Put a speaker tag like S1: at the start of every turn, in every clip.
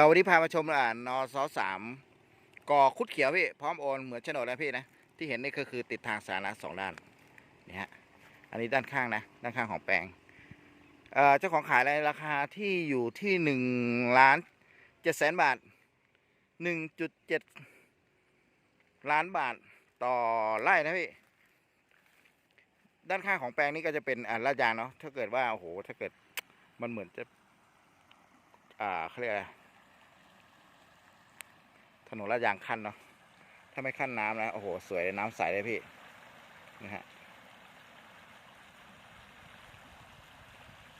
S1: อวันนี้พามาชมอ่านนสสามกอคุดเขียวพี่ พร้อมโอนเหมือนโฉนดนะพี่นะ ที่เห็นนี่ก็คือติดทางสาธารณะสองด้านนี่ฮะอันนี้ด้านข้างนะ ด้านข้างของแปลงเอ่อเจ้าของขายในราคาที่อยู่ที่หนึ่งล้านเจ็ดแสนบาทหนึ่งจุดเจ็ดล้านบาทต่อไร่นะพี่ ด้านข้างของแปลงนี้ก็จะเป็นอ่าลาดยางเนาะถ้าเกิดว่าโอ้โหถ้าเกิดมันเหมือนจะ อ่าเขาเรียกอะไร ถนนลาดยางขั้นเนาะถ้าไม่ขั้นน้ำนะโอ้โห สวยเลยน้ำใสเลยพี่นะฮะ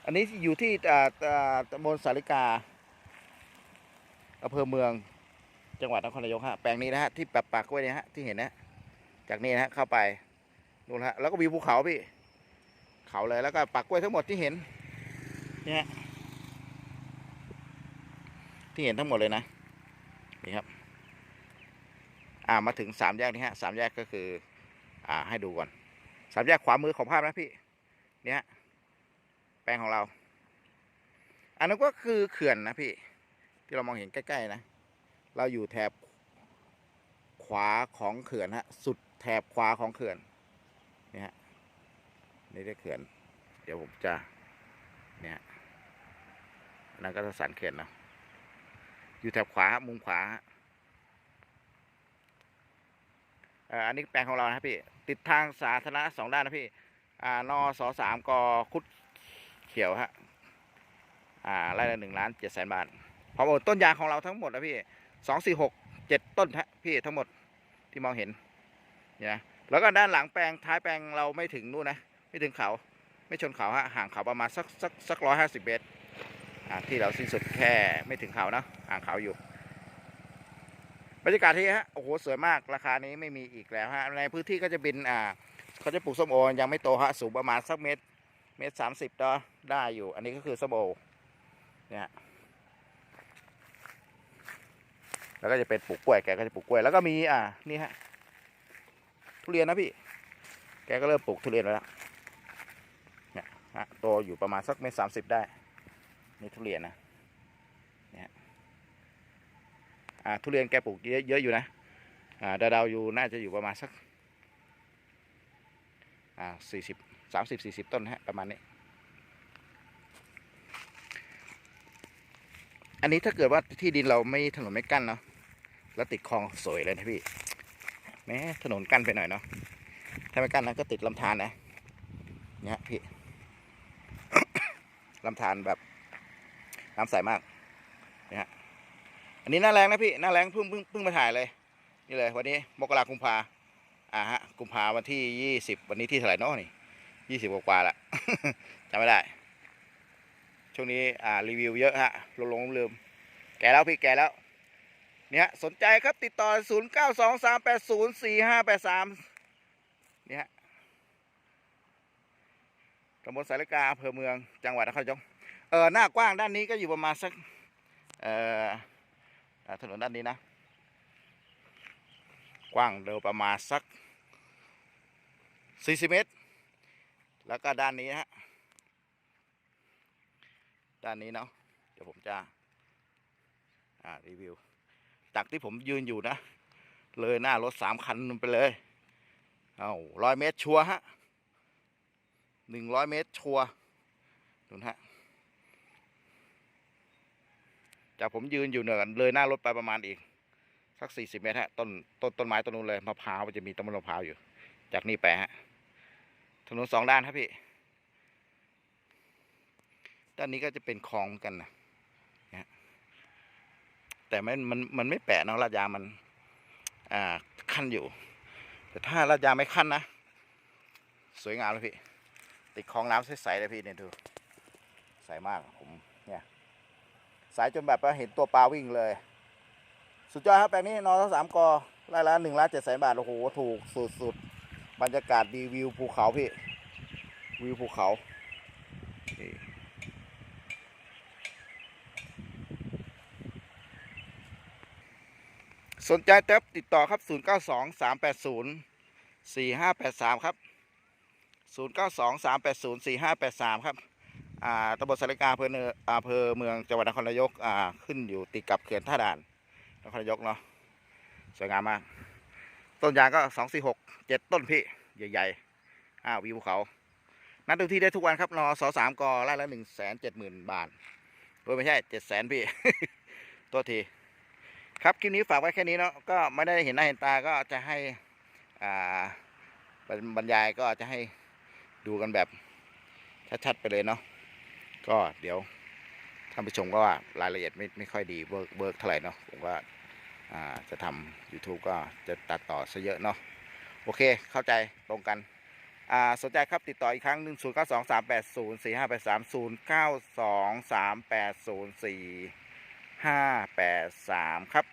S1: อันนี้อยู่ที่อ่าอ่าตำบลสาริกาอำเภอเมือง จังหวัดนครนายกฮะแปลงนี้นะฮะที่ปักปักไว้เนี่ยฮะที่เห็นนะจากนี้นะฮะเข้าไปนู่นฮะแล้วก็มีภูเขาพี่ เขาเลยแล้วก็ปักกล้วยทั้งหมดที่เห็นเนี่ยฮะที่เห็นทั้งหมดเลยนะนี่ครับ อ่ามาถึงสามแยกนี้ฮะสามแยกก็คือ อ่าให้ดูก่อนสามแยกขวามือของภาพนะพี่ เนี่ยฮะแปลงของเรา อันนั้นก็คือเขื่อนนะพี่ ที่เรามองเห็นใกล้ๆนะ เราอยู่แถบขวาของเขื่อนฮะ สุดแถบขวาของเขื่อน เนี่ยฮะนี่ได้เขื่อน เดี๋ยวผมจะ เนี่ยฮะอันนั่นก็จะสันเขื่อนเนาะอยู่แถบขวามุมขวาฮะเอันนี้แปลงของเรานะครับพี่ ติดทางสาธารณะสองด้านนะพี่อ่านอสอสามกอคุดเขียวฮะอ่าไร่ละหนึ่งล้านเจ็ดแสนบาทพอหมดต้นยางของเราทั้งหมดนะพี่สองสี่หกเจ็ดต้นฮะพี่ทั้งหมดที่มองเห็นเนี่ยนะแล้วก็ด้านหลังแปลงท้ายแปลงเราไม่ถึงนู่นนะ ไม่ถึงเขา ไม่ชนเขาฮะห่างเขาประมาณสักสักสักร้อยห้าสิบเมตรที่เราสิ้นสุดแค่ไม่ถึงเขาเนะห่างเขาอยู่ บรรยากาศที่ฮะโอ้โหสวยมากราคานี้ไม่มีอีกแล้วฮะในพื้นที่ก็จะเป็นอ่าเขาจะปลูกส้มโอยังไม่โตฮะสูงประมาณสักเมตรเมตรสามสิบต่อได้อยู่ อันนี้ก็คือส้มโอเนี่ยแล้วก็จะเป็นปลูกกล้วยแกก็จะปลูกกล้วยแล้วก็มีอ่านี่ฮะทุเรียนนะพี่ แกก็เริ่มปลูกทุเรียนไว้แล้วเนี่ยฮะโตอยู่ประมาณสักเมตรสามสิบได้นี่ทุเรียนนะเนี่ยอ่า ทุเรียนแกปลูกเยอะอยู่นะอ่าดาดาวอยู่น่าจะอยู่ประมาณสักสี่สิบสามสิบสี่สิบต้นฮะประมาณนี้ อันนี้ถ้าเกิดว่าที่ดินเราไม่ถนนไม่กั้นเนาะแล้วติดคลองสวยเลยนะพี่แม้ถนนกั้นไปหน่อยเนาะถ้าไม่กั้นนั้นก็ติดลำธารนะเนี่ยพี่ลำธารแบบน้ำใสมากนี่ฮะ อันนี้หน้าแรงนะพี่หน้าแรงเพิ่งเพิ่งเพิ่งมาถ่ายเลย นี่เลยวันนี้มกรากุมภาอ่าฮะกุมภาวันที่ยี่สิบวันนี้ที่เท่าไหร่เนาะนี่ยี่สิบกว่าละจำไม่ได้ ช่วงนี้อ่ารีวิวเยอะฮะลงลงลืมแกแล้วพี่แกแล้ว เนี่ยสนใจครับติดต่อ0 9 2 3 8 0 4 5 8 3เนี่ยฮะตำบลสารกาอำเภอเมืองจังหวัดนครนายกเออหน้ากว้างด้านนี้ก็อยู่ประมาณสักเอ่อ ถนนด้านนี้นะ กว้างเร็วประมาณสัก 40 เมตร แล้วก็ด้านนี้นะฮะ ด้านนี้เนาะ เดี๋ยวผมจะรีวิว จากที่ผมยืนอยู่นะ เลยหน้ารถสามคันมันไปเลย เอาร้อยเมตรชัวฮะหนึ่งร้อยเมตรชัวร์ดูนะฮะ จากผมยืนอยู่เนี่ยเลยหน้ารถไปประมาณอีกสักสี่สิบเมตรฮะต้นต้นต้นไม้ต้นนู้นเลยมะพร้าวมันจะมีต้นมะพร้าวอยู่ จากนี่ไปฮะถนนสองด้านครับพี่ด้านนี้ก็จะเป็นคลองกันนะแต่มันมันมันไม่แปะนะลาดยามัน อ่าขั้นอยู่ แต่ถ้าลาดยาไม่ขั้นนะสวยงามเลยพี่ ติดคลองน้ำใสๆเลยพี่เนี่ยดูใสมากผม สายจนแบบว่าเห็นตัวปลาวิ่งเลย สุดยอดครับแปลงนี้นอนทั้งสามกอไร่ละหนึ่งล้านเจ็ดแสนบาท โอ้โห ถูกสุดๆ บรรยากาศดีวิวภูเขาพี่ วิวภูเขาสนใจเต็บติดต่อครับ 0 9 2 3 8 0 4 5 8 3 ครับ 0 9 2 3 8 0 4 5 8 3 ครับ ตำบลสาริกาอำเภอเนออำเภอเมืองจังหวัดนครนายกขึ้นอยู่ติดกับเขื่อนท่าด่านนครนายกเนาะสวยงามมาก ต้นยางก็สองสี่หกเจ็ดต้นพี่ใหญ่ๆอ่าวิวภูเขานัดดูที่ได้ทุกวันครับนอสอสามกอไร่ละหนึ่งแสนเจ็ดหมื่นบาทโดยไม่ใช่เจ็ดแสนพี่ตัวที ครับคลิปนี้ฝากไว้แค่นี้เนาะก็ไม่ได้เห็นหน้าเห็นตาก็จะให้อ่าบรรยายก็จะให้ดูกันแบบชัดๆไปเลยเนาะ ก็เดี๋ยวท่านผู้ชมก็ว่ารายละเอียดไม่ไม่ค่อยดีเวิร์กเวิร์กเท่าไหร่เนาะผมว่าอ่าจะทำ YouTube ก็จะตัดต่อซะเยอะเนาะโอเคเข้าใจตรงกันอ่าสนใจครับติดต่ออีกครั้งหนึ่งศูนย์เก้าสองสามแปดศูนย์สี่ห้าแปดสามศูนย์เก้าสองสามแปดศูนย์สี่ห้าแปดสามครับ